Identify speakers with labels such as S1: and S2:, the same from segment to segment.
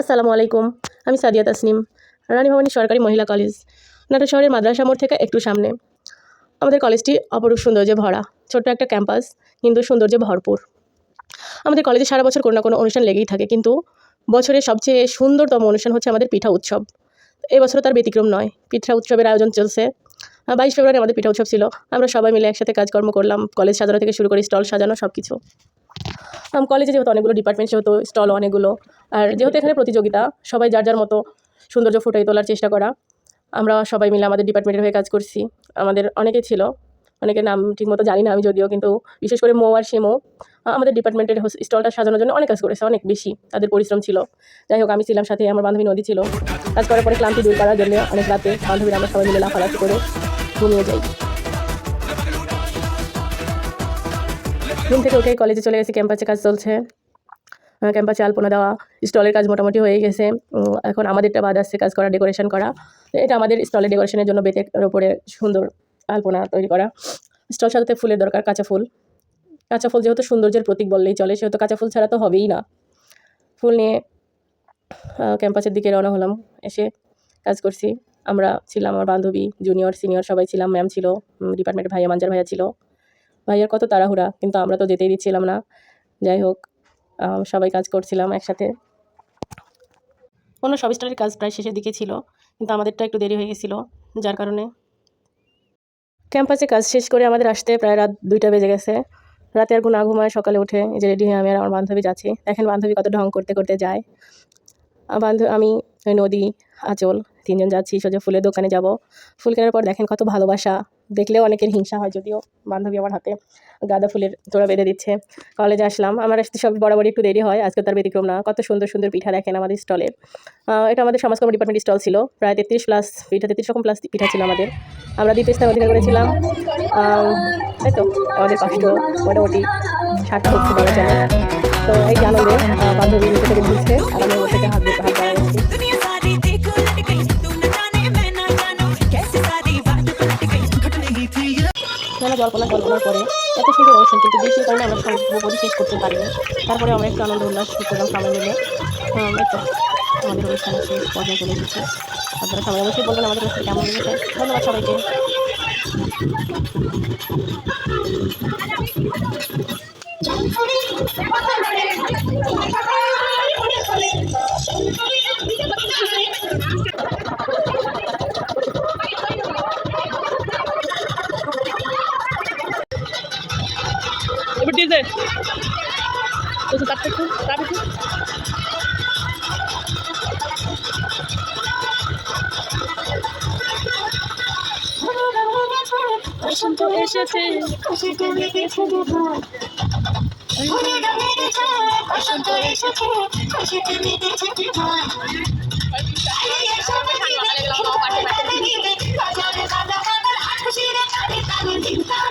S1: আসসালামু আলাইকুম, আমি সাদিয়া তাসনিম, রানী ভবানী সরকারি মহিলা কলেজ, নাটোর শহরের মাদ্রাসা মোড় থেকে একটু সামনে। আমাদের কলেজটি অপরূপ সৌন্দর্যে ভরা, ছোট্ট একটা ক্যাম্পাস কিন্তু সৌন্দর্যে ভরপুর। আমাদের কলেজে সারা বছর কোনো না কোনো অনুষ্ঠান লেগেই থাকে, কিন্তু বছরের সবচেয়ে সুন্দরতম অনুষ্ঠান হচ্ছে আমাদের পিঠা উৎসব। এবছরও তার ব্যতিক্রম নয়, পিঠা উৎসবের আয়োজন চলছে। বাইশ ফেব্রুয়ারি আমাদের পিঠা উৎসব ছিল, আমরা সবাই মিলে একসাথে কাজকর্ম করলাম, কলেজ সাজানো থেকে শুরু করে স্টল সাজানো সব কিছু কলেজে যেহেতু অনেকগুলো ডিপার্টমেন্ট সেহেতু স্টল অনেকগুলো। আর যেহেতু এখানে প্রতিযোগিতা, সবাই যার যার মতো সৌন্দর্য ফুটিয়ে তোলার চেষ্টা করা। আমরা সবাই মিলে আমাদের ডিপার্টমেন্টের হয়ে কাজ করছি। আমাদের অনেকে ছিল, অনেকের নাম ঠিকমতো জানি না আমি যদিও, কিন্তু বিশেষ করে মৌ আর সেমো আমাদের ডিপার্টমেন্টের স্টলটা সাজানোর জন্য অনেক কাজ করেছে, অনেক বেশি তাদের পরিশ্রম ছিল। যাই হোক, আমি ছিলাম সাথে আমার বান্ধবী নদী ছিল। কাজ করার পরে ক্লান্তি দূর করার জন্য অনেক রাতে বান্ধবীরা আমরা সবাই মিলে লাফালাফি করে ঘুমিয়ে যাই। রুম থেকে ওকে কলেজে চলে গেছি ক্যাম্পাসে কাজ চলছে। ক্যাম্পাসে আলপনা দেওয়া স্টলের কাজ মোটামুটি হয়ে গেছে। এখন আমাদেরটা বাদ আসছে কাজ করা ডেকোরেশন করা। এটা আমাদের স্টলের ডেকোরেশনের জন্য বেতের ওপরে সুন্দর আলপনা তৈরি করা। স্টল সাজাতে ফুলের দরকার, কাঁচা ফুল। কাঁচা ফুল যেহেতু সৌন্দর্যের প্রতীক বললেই চলে, সেহেতু কাঁচা ফুল ছাড়া তো হবেই না। ফুল নিয়ে ক্যাম্পাসের দিকে রওনা হলাম, এসে কাজ করছি। আমরা ছিলাম আমার বান্ধবী জুনিয়র সিনিয়র সবাই ছিলাম ম্যাম ছিল ডিপার্টমেন্টের ভাইয়া, মাঞ্জার ভাইয়া ছিল। ভাইয়ার কত তাড়াহুড়া, কিন্তু আমরা তো যেতেই দিচ্ছিলাম না। যাই হোক সবাই কাজ করছিলাম একসাথে। অন্য সব স্টারের কাজ প্রায় শেষের দিকে ছিল, কিন্তু আমাদেরটা একটু দেরি হয়ে গেছিল, যার কারণে। ক্যাম্পাসে কাজ শেষ করে আমাদের আসতে প্রায় রাত দুইটা বেজে গেছে। রাতে আর না ঘুমায় সকালে উঠে যে রেডি হয়ে আমি আর আমার বান্ধবী যাচ্ছি। দেখেন বান্ধবী কত ঢং করতে করতে যায়। বান্ধব আমি নদী, আঁচল, তিনজন যাচ্ছি, সোজা ফুলের দোকানে যাব। ফুল কেনার পর দেখেন কত ভালোবাসা। দেখলেও অনেকের হিংসা হয়, যদিও বান্ধবী আমার হাতে গাঁদা ফুলের তোড়া বেঁধে দিচ্ছে। কলেজে আসলাম, আমার আসতে সব বরাবরই একটু দেরি হয়, আজকে তার ব্যতিক্রম না। কত সুন্দর সুন্দর পিঠা দেখেন আমাদের স্টলের এটা আমাদের সমাজকর্ম ডিপার্টমেন্ট স্টল ছিল, প্রায় তেত্রিশ প্লাস পিঠা, তেত্রিশ রকম প্লাস পিঠা ছিল আমাদের। আমরা দ্বিতীয় স্থান অধিকার করেছিলাম। তাই তো, আমাদের কষ্ট, মোটামুটি হচ্ছে বলা যায় তো এই আনন্দে বান্ধবী থেকে ঘুরছে আর আমি ওর থেকে হাত হাত জল্পনা কল্পনার পরে এত সুন্দর অনুষ্ঠান, কিন্তু বৃষ্টির কারণে আমরা সর্বোপরি শেষ করতে পারিনি। তারপরে আমরা একটু আনন্দ উল্লাস করলাম সবাই মিলে। আমাদের অনুষ্ঠানের শেষ পর্যায়ে চলে এসেছে। আপনারা সবাই অবশ্যই বলবেন আমাদের অনুষ্ঠান কেমন লেগেছে। ধন্যবাদ সবাইকে। এবার তো তার থেকে তার বসন্ত এসেছে মেতেছে দুহার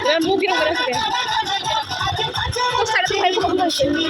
S1: এর মুখ 辉煌的胜利